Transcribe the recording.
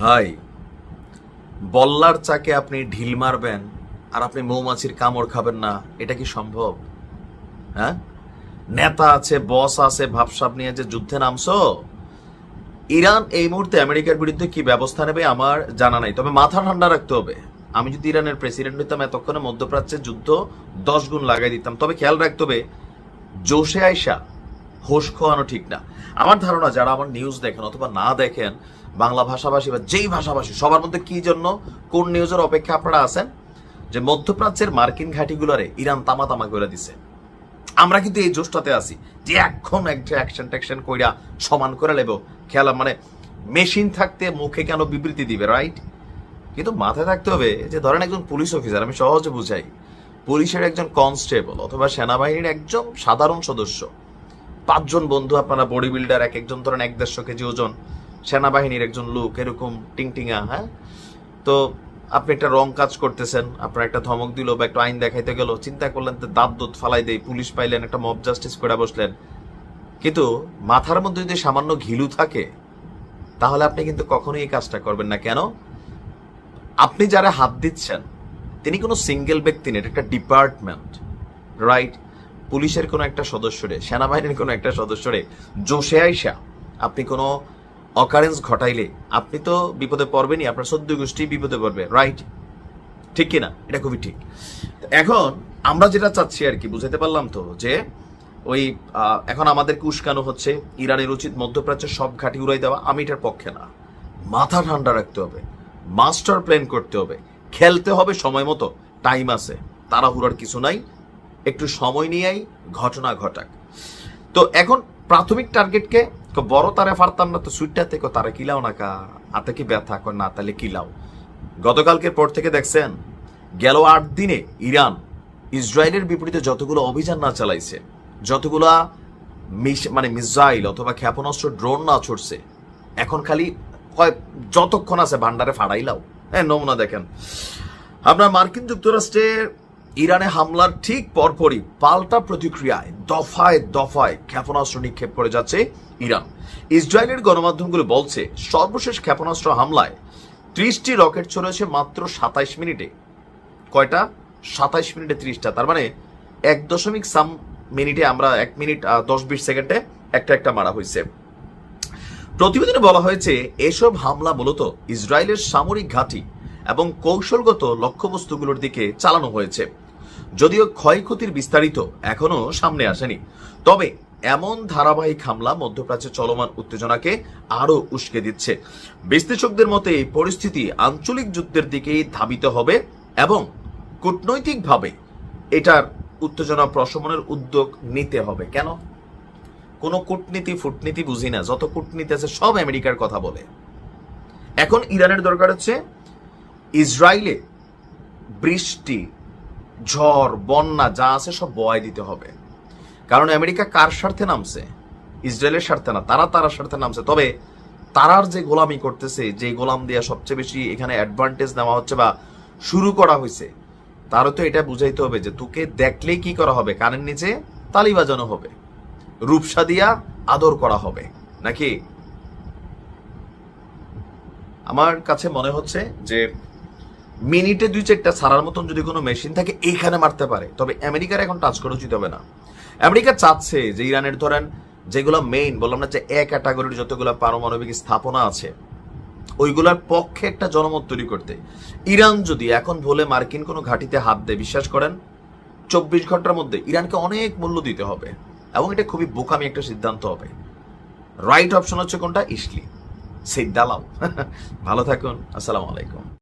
ভাই, বল্লার চাকে আপনি ঢিল মারবেন আর আপনি মৌমাছির কামড় খাবেন না, এটা কি সম্ভব? হ্যাঁ? নেতা আছে, বস আছে, ভাবসাব নিয়ে যে যুদ্ধে নামছো? ইরান এই মুহূর্তে আমেরিকার বিরুদ্ধে কি ব্যবস্থা নেবে আমার জানা নাই, তবে মাথা ঠান্ডা রাখতে হবে। আমি যদি ইরানের প্রেসিডেন্ট হইতাম, এতক্ষণে মধ্যপ্রাচ্যের যুদ্ধ দশ গুণ লাগাই দিতাম, তবে খেয়াল রাখতে হবে, জোশে আয়সা হোশ খোয়ানো ঠিক না। আমার ধারণা যারা আমার নিউজ দেখেন অথবা না দেখেন, বাংলা ভাষাভাষী বা যেই ভাষাভাষী, সবার মধ্যে কি জন্য, কোন নিউজের অপেক্ষা আপনারা আছেন? যে মধ্যপ্রাচ্যের মার্কিন ঘাটিগুলোরে ইরান তামা তামা করে দিছে। আমরা কিন্তু এই জোশটাতে আছি যে এখন একটা অ্যাকশন ট্যাকশন কইরা সমান করে নেব খেলা মানে মেশিন থাকতে মুখে কেন বিবৃতি দিবে রাইট কিন্তু মাথায় থাকতে হবে যে ধরেন একজন পুলিশ অফিসার আমি সহজে বুঝাই, পুলিশের একজন কনস্টেবল অথবা সেনাবাহিনীর একজন সাধারণ সদস্য পাঁচজন বন্ধু আপনারা বডি বিল্ডার এক একজন ধরেন এক দেড়শো কেজি ওজন, সেনাবাহিনীর একজন লোক, এরকম টিংটিঙা হ্যাঁ? তো আপনি একটা রং কাজ করতেছেন, আপনার একটা ধমক দিল বা একটা আইন দেখাইতে গেল, চিন্তা করলেন তো দাঁত দুধ ফালাই দেয় পুলিশ পাইলেন, একটা মব জাস্টিস করে বসলেন। কিন্তু মাথার মধ্যে যদি সামান্য ঘিলু থাকে, তাহলে আপনি কিন্তু কখনোই এই কাজটা করবেন না। কেন? আপনি যারা হাত দিচ্ছেন, তিনি কোনো সিঙ্গেল ব্যক্তি নেই এটা একটা ডিপার্টমেন্ট রাইট পুলিশের কোনো একটা সদস্যরে সেনাবাহিনীর কোনো একটা সদস্যরে জোশে আইসা আপনি কোনো অকারেন্স ঘটাইলে, আপনি তো বিপদে পড়বেনই, আপনার সদ্য গোষ্ঠী বিপদে পড়বে রাইট ঠিক কিনা? এটা খুবই ঠিক। এখন আমরা যেটা চাচ্ছি আর কি বুঝাতে পারলাম তো যে ওই এখন আমাদেরকে উস্কানো হচ্ছে ইরানের উচিত মধ্যপ্রাচ্যের সব ঘাঁটি উড়াই দেওয়া, আমি এটার পক্ষে না। মাথা ঠান্ডা রাখতে হবে মাস্টার প্ল্যান করতে হবে, খেলতে হবে সময় মতো টাইম আছে, তাড়াহুড়ার কিছু নাই একটু সময় নিয়েই ঘটনা ঘটাক। তো এখন প্রাথমিক টার্গেটকে বড় তারে ফারতাম না তো সুইটটা থেকে তারে কিলাও না কা, হাতে কি ব্যথা কর না তাহলে কিলাও। গতকালকের পর থেকে দেখছেন, গেল আট দিনে ইরান ইসরায়েলের বিপরীতে যতগুলো অভিযান না চালাইছে, যতগুলা মানে মিসাইল অথবা ক্ষেপণাস্ত্র, ড্রোন না ছড়ছে, এখন খালি যতক্ষণ আছে ভান্ডারে ফাড়াইলাও। হ্যাঁ নমুনা দেখেন। আপনার মার্কিন যুক্তরাষ্ট্রের ইরানে হামলার ঠিক পরপরই পাল্টা প্রতিক্রিয়ায় দফায় দফায় ক্ষেপণাস্ত্র নিক্ষেপ করে যাচ্ছে ইরান। ইসরায়েলের গণমাধ্যমগুলো বলছে, সর্বশেষ ক্ষেপণাস্ত্র হামলায় ত্রিশটি রকেট চলেছে মাত্র সাতাইশ মিনিটে। কয়টা? সাতাইশ মিনিটে ত্রিশটা। তার মানে এক দশমিক সাম মিনিটে আমরা এক মিনিট দশ বিশ সেকেন্ডে একটা একটা মারা হয়েছে। প্রতিবেদনে বলা হয়েছে, এসব হামলা মূলত ইসরায়েলের সামরিক ঘাঁটি এবং কৌশলগত লক্ষ্যবস্তুগুলোর দিকে চালানো হয়েছে। যদিও ক্ষয়ক্ষতির বিস্তারিত এখনও সামনে আসেনি। তবে এমন ধারাবাহিক হামলা মধ্যপ্রাচ্যে চলমান উত্তেজনাকে আরও উস্কে দিচ্ছে। বিশ্লেষকদের মতে, এই পরিস্থিতি আঞ্চলিক যুদ্ধের দিকেই ধাবিত হবে এবং কূটনৈতিকভাবে এটার উত্তেজনা প্রশমনের উদ্যোগ নিতে হবে। কেন? কোনো কূটনীতি, ফুটনীতি বুঝি না। যত কূটনীতি আছে, সব আমেরিকার কথা বলে। এখন ইরানের দরকার হচ্ছে ইসরায়েলে বৃষ্টি ঝড়, বন্যা, যা আছে সব বয় দিতে হবে। কারণ আমেরিকা কার স্বার্থে নামছে? ইসরায়েলের স্বার্থে না, তারা তারার স্বার্থে নামছে। তবে তারার যে গোলামি করতেছে, যে গোলাম দিয়া সবচেয়ে বেশি এখানে অ্যাডভান্টেজ নেওয়া হচ্ছে বা শুরু করা হয়েছে, তারও তো এটা বুঝাইতে হবে যে তোকে দেখলেই কি করা হবে? কানের নিচে তালি বাজানো হবে। রূপসা দিয়া আদর করা হবে। নাকি? আমার কাছে মনে হচ্ছে যে মিনিটে দুই চারটা ছাড়ার মতন যদি কোনো মেশিন থাকে, এইখানে মারতে পারে। তবে আমেরিকার এখন টাচ করা উচিত হবে না। আমেরিকা চাচ্ছে যে ইরানের ধরেন যেগুলো মেইন বললাম না যে এক ক্যাটাগরির যতগুলো পারমাণবিক স্থাপনা আছে, ওইগুলার পক্ষে একটা জনমত তৈরি করতে। ইরান যদি এখন বলে মার্কিন কোনো ঘাটিতে হাত দেয়, বিশ্বাস করেন, চব্বিশ ঘণ্টার মধ্যে ইরানকে অনেক মূল্য দিতে হবে এবং এটা খুবই বোকামি একটা সিদ্ধান্ত হবে। রাইট অপশন হচ্ছে কোনটা? ইসলি। সেই দালাও ভালো থাকুন। আসসালামু আলাইকুম।